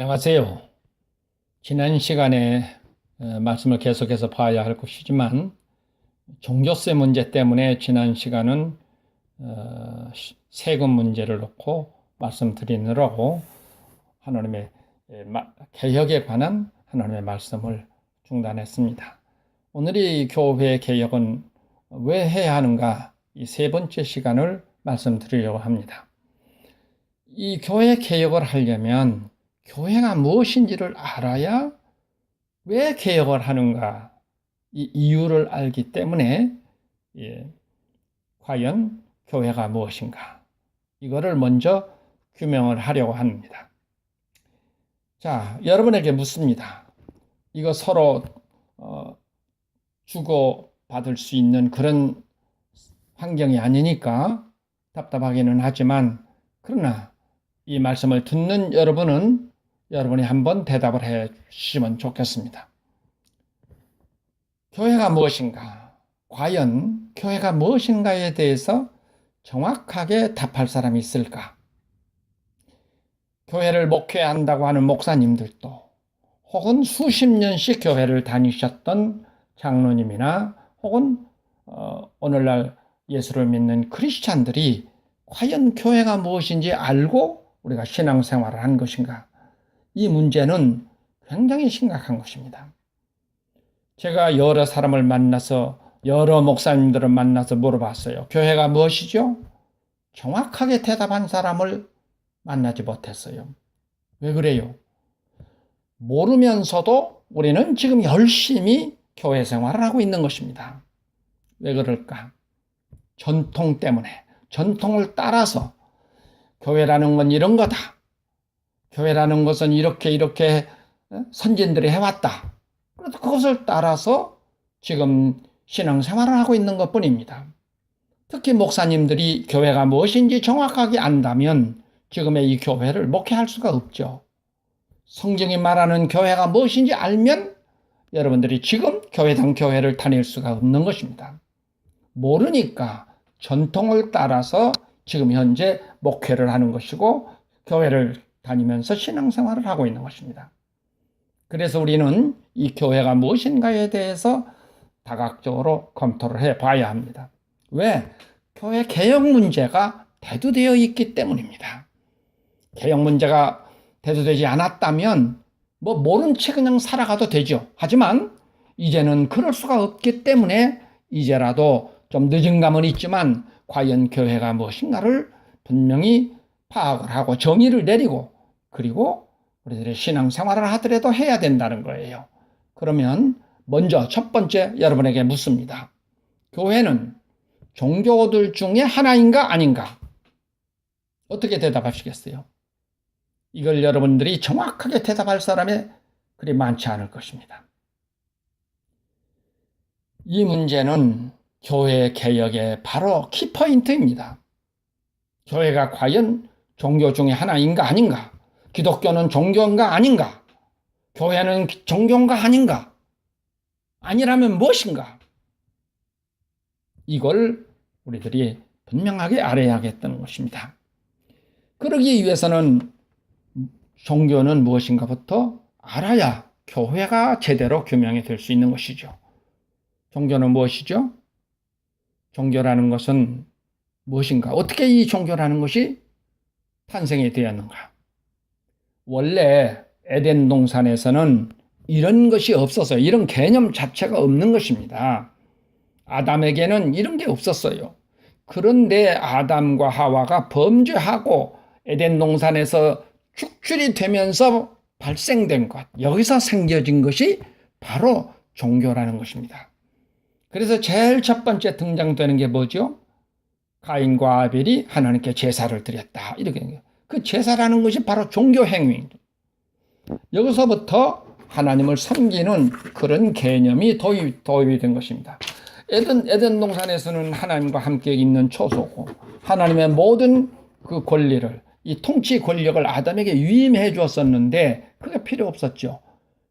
안녕하세요. 지난 시간에 어, 말씀을 계속해서 봐야 할 것이지만 종교세 문제 때문에 지난 시간은 어, 시- 세금 문제를 놓고 말씀드리느라고 하나님의 예, 마- 개혁에 관한 하나님의 말씀을 중단했습니다. 오늘 이 교회 개혁은 왜 해야 하는가 이 세 번째 시간을 말씀드리려고 합니다. 이 교회 개혁을 하려면 교회가 무엇인지를 알아야 왜 개혁을 하는가 이 이유를 알기 때문에 예, 과연 교회가 무엇인가 이거를 먼저 규명을 하려고 합니다. 자, 여러분에게 묻습니다. 이거 서로 어, 주고 받을 수 있는 그런 환경이 아니니까 답답하기는 하지만 그러나 이 말씀을 듣는 여러분은 여러분이 한번 대답을 해 주시면 좋겠습니다. 교회가 무엇인가? 과연 교회가 무엇인가에 대해서 정확하게 답할 사람이 있을까? 교회를 목회한다고 하는 목사님들도 혹은 수십 년씩 교회를 다니셨던 장로님이나 혹은 어, 오늘날 예수를 믿는 크리스찬들이 과연 교회가 무엇인지 알고 우리가 신앙생활을 한 것인가? 이 문제는 굉장히 심각한 것입니다. 제가 여러 사람을 만나서 여러 목사님들을 만나서 물어봤어요. 교회가 무엇이죠? 정확하게 대답한 사람을 만나지 못했어요. 왜 그래요? 모르면서도 우리는 지금 열심히 교회 생활을 하고 있는 것입니다. 왜 그럴까? 전통 때문에, 전통을 따라서 교회라는 건 이런 거다. 교회라는 것은 이렇게 이렇게 어? 선진들이 해왔다. 그래서 그것을 따라서 지금 신앙생활을 하고 있는 것 뿐입니다. 특히 목사님들이 교회가 무엇인지 정확하게 안다면 지금의 이 교회를 목회할 수가 없죠. 성경이 말하는 교회가 무엇인지 알면 여러분들이 지금 교회당 교회를 다닐 수가 없는 것입니다. 모르니까 전통을 따라서 지금 현재 목회를 하는 것이고 교회를 다니면서 신앙생활을 하고 있는 것입니다. 그래서 우리는 이 교회가 무엇인가에 대해서 다각적으로 검토를 해 봐야 합니다. 왜? 교회 개혁 문제가 대두되어 있기 때문입니다. 개혁 문제가 대두되지 않았다면 뭐 모른 채 그냥 살아가도 되죠. 하지만 이제는 그럴 수가 없기 때문에 이제라도 좀 늦은 감은 있지만 과연 교회가 무엇인가를 분명히 파악을 하고 정의를 내리고 그리고 우리들의 신앙생활을 하더라도 해야 된다는 거예요. 그러면 먼저 첫 번째 여러분에게 묻습니다. 교회는 종교들 중에 하나인가 아닌가? 어떻게 대답하시겠어요? 이걸 여러분들이 정확하게 대답할 사람이 그리 많지 않을 것입니다. 이 문제는 교회 개혁의 바로 키포인트입니다. 교회가 과연 종교 중에 하나인가 아닌가? 기독교는 종교인가 아닌가? 교회는 종교인가 아닌가? 아니라면 무엇인가? 이걸 우리들이 분명하게 알아야 겠다는 것입니다. 그러기 위해서는 종교는 무엇인가부터 알아야 교회가 제대로 규명이 될 수 있는 것이죠. 종교는 무엇이죠? 종교라는 것은 무엇인가? 어떻게 이 종교라는 것이 탄생이 되었는가? 원래 에덴 동산에서는 이런 것이 없었어요. 이런 개념 자체가 없는 것입니다. 아담에게는 이런 게 없었어요. 그런데 아담과 하와가 범죄하고 에덴 동산에서 축출이 되면서 발생된 것, 여기서 생겨진 것이 바로 종교라는 것입니다. 그래서 제일 첫 번째 등장되는 게 뭐죠? 가인과 아벨이 하나님께 제사를 드렸다. 이렇게. 그 제사라는 것이 바로 종교 행위입니다. 여기서부터 하나님을 섬기는 그런 개념이 도입, 도입이 된 것입니다. 에덴, 에덴 동산에서는 하나님과 함께 있는 초소고, 하나님의 모든 그 권리를, 이 통치 권력을 아담에게 위임해 주었었는데, 그게 필요 없었죠.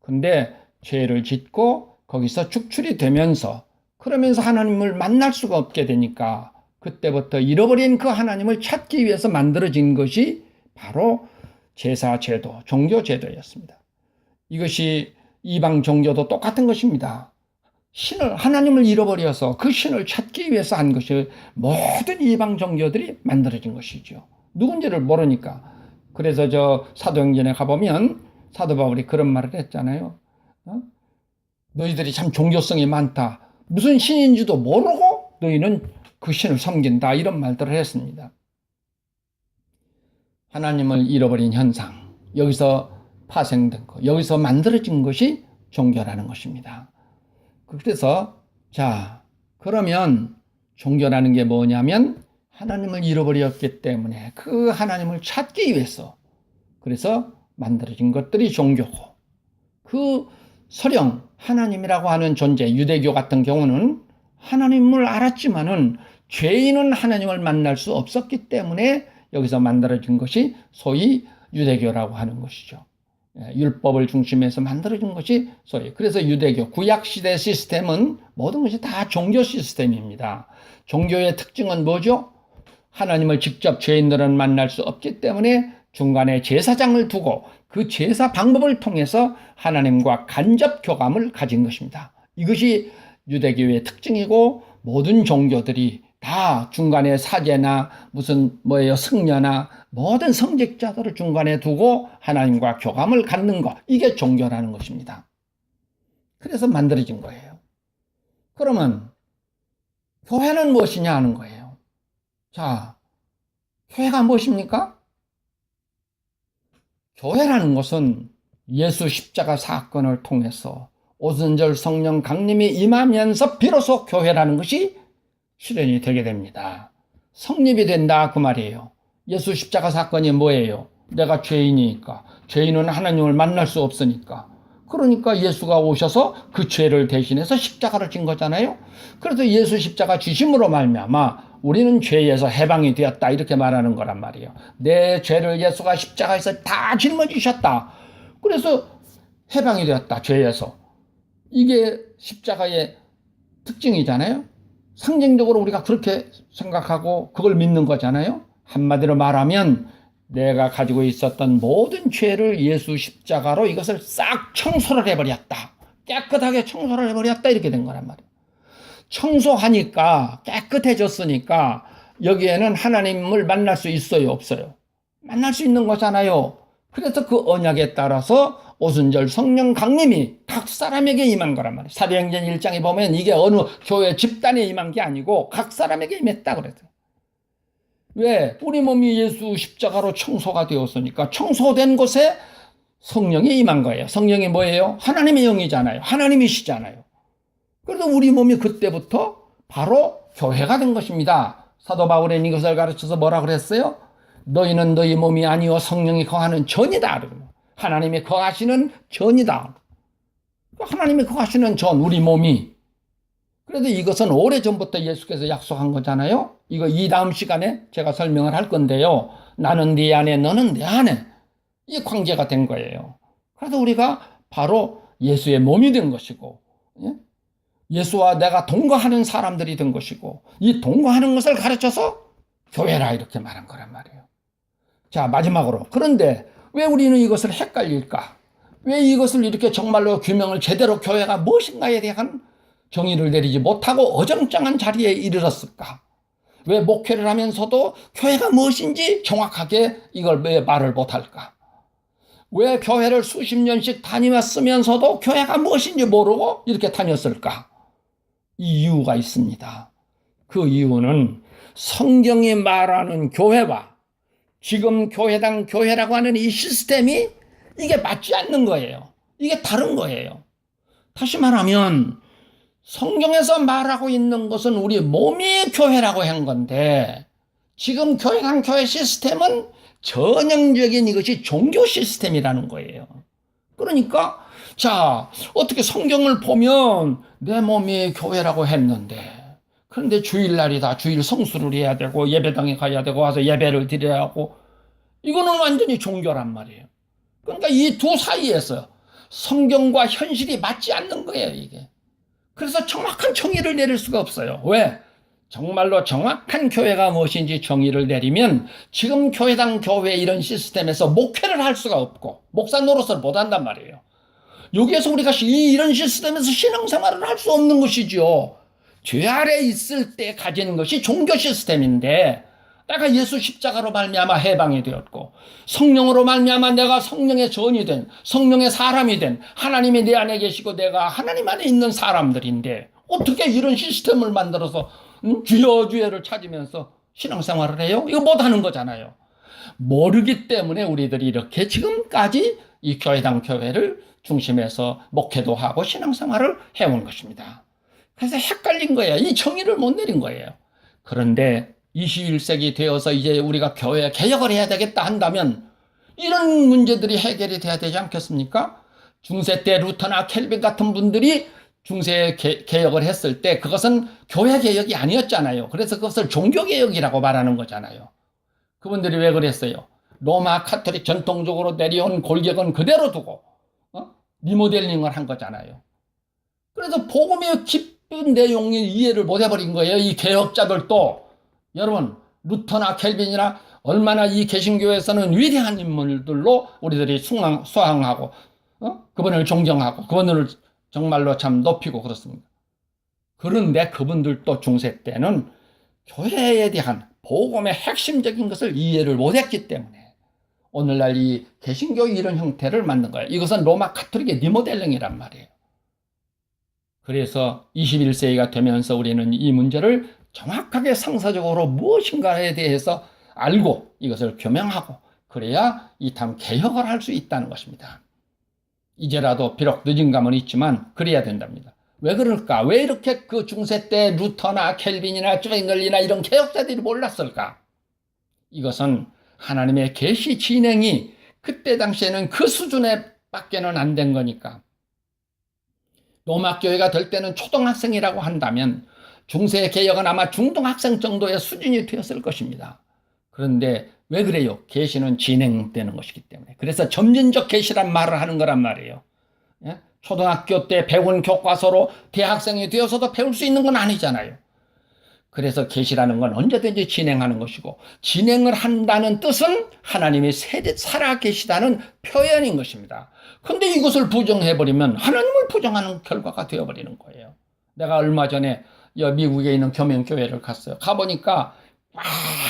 근데 죄를 짓고 거기서 축출이 되면서, 그러면서 하나님을 만날 수가 없게 되니까, 그때부터 잃어버린 그 하나님을 찾기 위해서 만들어진 것이 바로 제사 제도, 종교 제도였습니다. 이것이 이방 종교도 똑같은 것입니다. 신을 하나님을 잃어버려서 그 신을 찾기 위해서 한 것이 모든 이방 종교들이 만들어진 것이죠. 누군지를 모르니까. 그래서 저 사도행전에 가보면 사도 바울이 그런 말을 했잖아요. 어? 너희들이 참 종교성이 많다. 무슨 신인지도 모르고 너희는 그 신을 섬긴다. 이런 말들을 했습니다. 하나님을 잃어버린 현상. 여기서 파생된 것. 여기서 만들어진 것이 종교라는 것입니다. 그래서 자 그러면 종교라는 게 뭐냐면 하나님을 잃어버렸기 때문에 그 하나님을 찾기 위해서 그래서 만들어진 것들이 종교고 그 설령 하나님이라고 하는 존재 유대교 같은 경우는 하나님을 알았지만은 죄인은 하나님을 만날 수 없었기 때문에 여기서 만들어진 것이 소위 유대교라고 하는 것이죠. 예, 율법을 중심해서 만들어진 것이 소위 그래서 유대교 구약 시대 시스템은 모든 것이 다 종교 시스템입니다. 종교의 특징은 뭐죠? 하나님을 직접 죄인들은 만날 수 없기 때문에 중간에 제사장을 두고 그 제사 방법을 통해서 하나님과 간접 교감을 가진 것입니다. 이것이 유대교의 특징이고 모든 종교들이 다 중간에 사제나 무슨 뭐예요 승려나 모든 성직자들을 중간에 두고 하나님과 교감을 갖는 것 이게 종교라는 것입니다. 그래서 만들어진 거예요. 그러면 교회는 무엇이냐 하는 거예요. 자, 교회가 무엇입니까? 교회라는 것은 예수 십자가 사건을 통해서 오순절 성령 강림이 임하면서 비로소 교회라는 것이 실현이 되게 됩니다. 성립이 된다 그 말이에요. 예수 십자가 사건이 뭐예요? 내가 죄인이니까 죄인은 하나님을 만날 수 없으니까 그러니까 예수가 오셔서 그 죄를 대신해서 십자가를 진 거잖아요. 그래서 예수 십자가 지심으로 말미암아 우리는 죄에서 해방이 되었다 이렇게 말하는 거란 말이에요. 내 죄를 예수가 십자가에서 다 짊어지셨다. 그래서 해방이 되었다 죄에서 이게 십자가의 특징이잖아요. 상징적으로 우리가 그렇게 생각하고 그걸 믿는 거잖아요. 한마디로 말하면 내가 가지고 있었던 모든 죄를 예수 십자가로 이것을 싹 청소를 해버렸다. 깨끗하게 청소를 해버렸다. 이렇게 된 거란 말이에요. 청소하니까 깨끗해졌으니까 여기에는 하나님을 만날 수 있어요? 없어요? 만날 수 있는 거잖아요. 그래서 그 언약에 따라서 오순절 성령 강림이 각 사람에게 임한 거란 말이에요. 사도행전 1장에 보면 이게 어느 교회 집단에 임한 게 아니고 각 사람에게 임했다 그랬어요. 왜? 우리 몸이 예수 십자가로 청소가 되었으니까 청소된 곳에 성령이 임한 거예요. 성령이 뭐예요? 하나님의 영이잖아요. 하나님이시잖아요. 그래서 우리 몸이 그때부터 바로 교회가 된 것입니다. 사도 바울은 이것을 가르쳐서 뭐라 그랬어요? 너희는 너희 몸이 아니요 성령이 거하는 전이다. 하나님이 거하시는 전이다. 하나님이 거하시는 전, 우리 몸이. 그래도 이것은 오래 전부터 예수께서 약속한 거잖아요. 이거 이 다음 시간에 제가 설명을 할 건데요. 나는 네 안에, 너는 내 안에. 이 관계가 된 거예요. 그래서 우리가 바로 예수의 몸이 된 것이고, 예? 예수와 내가 동거하는 사람들이 된 것이고, 이 동거하는 것을 가르쳐서 교회라 이렇게 말한 거란 말이에요. 자, 마지막으로. 그런데 왜 우리는 이것을 헷갈릴까? 왜 이것을 이렇게 정말로 규명을 제대로 교회가 무엇인가에 대한 정의를 내리지 못하고 어정쩡한 자리에 이르렀을까? 왜 목회를 하면서도 교회가 무엇인지 정확하게 이걸 왜 말을 못할까? 왜 교회를 수십 년씩 다니면서도 교회가 무엇인지 모르고 이렇게 다녔을까? 이유가 있습니다. 그 이유는 성경이 말하는 교회와 지금 교회당 교회라고 하는 이 시스템이 이게 맞지 않는 거예요. 이게 다른 거예요. 다시 말하면 성경에서 말하고 있는 것은 우리 몸이 교회라고 한 건데 지금 교회당 교회 시스템은 전형적인 이것이 종교 시스템이라는 거예요. 그러니까 자 어떻게 성경을 보면 내 몸이 교회라고 했는데 그런데 주일날이다 주일 성수를 해야 되고 예배당에 가야 되고 와서 예배를 드려야 하고 이거는 완전히 종교란 말이에요. 그러니까 이 두 사이에서 성경과 현실이 맞지 않는 거예요 이게. 그래서 정확한 정의를 내릴 수가 없어요. 왜? 정말로 정확한 교회가 무엇인지 정의를 내리면 지금 교회당 교회 이런 시스템에서 목회를 할 수가 없고 목사 노릇을 못 한단 말이에요. 여기에서 우리가 이- 이런 시스템에서 신앙생활을 할 수 없는 것이지요. 죄 아래 있을 때 가지는 것이 종교 시스템인데 내가 예수 십자가로 말미암아 해방이 되었고 성령으로 말미암아 내가 성령의 전이 된 성령의 사람이 된 하나님이 내 안에 계시고 내가 하나님 안에 있는 사람들인데 어떻게 이런 시스템을 만들어서 음? 주여 주여를 찾으면서 신앙생활을 해요? 이거 못하는 거잖아요. 모르기 때문에 우리들이 이렇게 지금까지 이 교회당 교회를 중심해서 목회도 하고 신앙생활을 해온 것입니다. 그래서 헷갈린 거예요. 이 정의를 못 내린 거예요. 그런데 21세기 되어서 이제 우리가 교회 개혁을 해야 되겠다 한다면 이런 문제들이 해결이 돼야 되지 않겠습니까? 중세 때 루터나 켈빈 같은 분들이 중세 개, 개혁을 했을 때 그것은 교회 개혁이 아니었잖아요. 그래서 그것을 종교 개혁이라고 말하는 거잖아요. 그분들이 왜 그랬어요? 로마 카톨릭 전통적으로 내려온 골격은 그대로 두고 어? 리모델링을 한 거잖아요. 그래서 복음의 깊 은 내용이 이해를 못 해버린 거예요. 이 개혁자들도 여러분 루터나 켈빈이나 얼마나 이 개신교에서는 위대한 인물들로 우리들이 수항, 수항하고 어? 그분을 존경하고 그분을 정말로 참 높이고 그렇습니다. 그런데 그분들도 중세 때는 교회에 대한 복음의 핵심적인 것을 이해를 못했기 때문에 오늘날 이 개신교 이런 형태를 만든 거예요. 이것은 로마 카톨릭의 리모델링이란 말이에요. 그래서 21세기가 되면서 우리는 이 문제를 정확하게 상사적으로 무엇인가에 대해서 알고 이것을 교명하고 그래야 이 다음 개혁을 할 수 있다는 것입니다. 이제라도 비록 늦은 감은 있지만 그래야 된답니다. 왜 그럴까? 왜 이렇게 그 중세 때 루터나 켈빈이나 쭝글리나 이런 개혁자들이 몰랐을까? 이것은 하나님의 계시 진행이 그때 당시에는 그 수준에 밖에는 안 된 거니까. 로마 교회가 될 때는 초등학생이라고 한다면 중세 개혁은 아마 중등학생 정도의 수준이 되었을 것입니다. 그런데 왜 그래요? 계시는 진행되는 것이기 때문에. 그래서 점진적 계시란 말을 하는 거란 말이에요. 예? 초등학교 때 배운 교과서로 대학생이 되어서도 배울 수 있는 건 아니잖아요. 그래서 계시라는 건 언제든지 진행하는 것이고 진행을 한다는 뜻은 하나님이 살아 계시다는 표현인 것입니다. 근데 이것을 부정해 버리면 하나님을 부정하는 결과가 되어 버리는 거예요. 내가 얼마 전에 미국에 있는 교명교회를 갔어요. 가보니까 막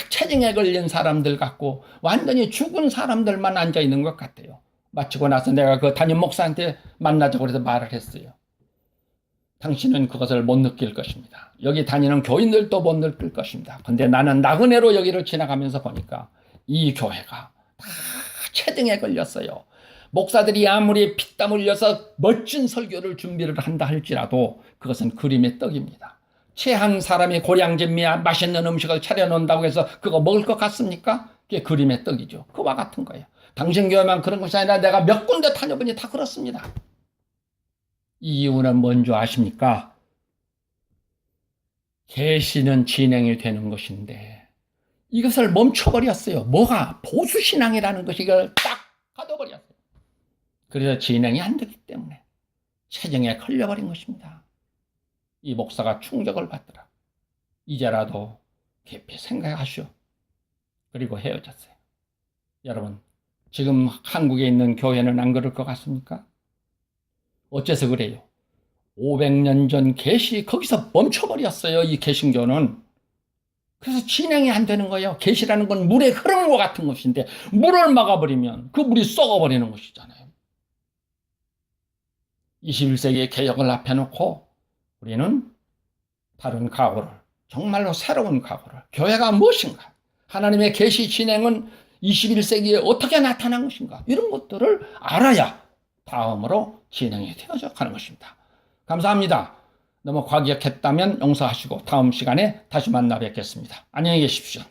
체증에 걸린 사람들 같고 완전히 죽은 사람들만 앉아 있는 것 같아요. 마치고 나서 내가 그 담임 목사한테 만나자고 그래서 말을 했어요. 당신은 그것을 못 느낄 것입니다. 여기 다니는 교인들도 못 느낄 것입니다. 근데 나는 나그네로 여기를 지나가면서 보니까 이 교회가 다 체증에 걸렸어요. 목사들이 아무리 피땀 흘려서 멋진 설교를 준비를 한다 할지라도 그것은 그림의 떡입니다. 체한 사람이 고량진미야 맛있는 음식을 차려놓는다고 해서 그거 먹을 것 같습니까? 그게 그림의 떡이죠. 그와 같은 거예요. 당신 교회만 그런 것이 아니라 내가 몇 군데 다녀보니 다 그렇습니다. 이 이유는 뭔지 아십니까? 계시는 진행이 되는 것인데 이것을 멈춰버렸어요. 뭐가? 보수 신앙이라는 것이 이걸 딱 가둬버렸어요. 그래서 진행이 안 되기 때문에 체정에 걸려버린 것입니다. 이 목사가 충격을 받더라. 이제라도 깊이 생각하시오. 그리고 헤어졌어요. 여러분, 지금 한국에 있는 교회는 안 그럴 것 같습니까? 어째서 그래요? 500년 전 계시 거기서 멈춰버렸어요. 이 개신교는. 그래서 진행이 안 되는 거예요. 계시라는 건 물의 흐름과 같은 것인데 물을 막아버리면 그 물이 썩어버리는 것이잖아요. 21세기의 개혁을 앞에 놓고 우리는 다른 각오를 정말로 새로운 각오를 교회가 무엇인가 하나님의 계시 진행은 21세기에 어떻게 나타난 것인가 이런 것들을 알아야 다음으로 진행이 되어져 가는 것입니다. 감사합니다. 너무 과격했다면 용서하시고 다음 시간에 다시 만나 뵙겠습니다. 안녕히 계십시오.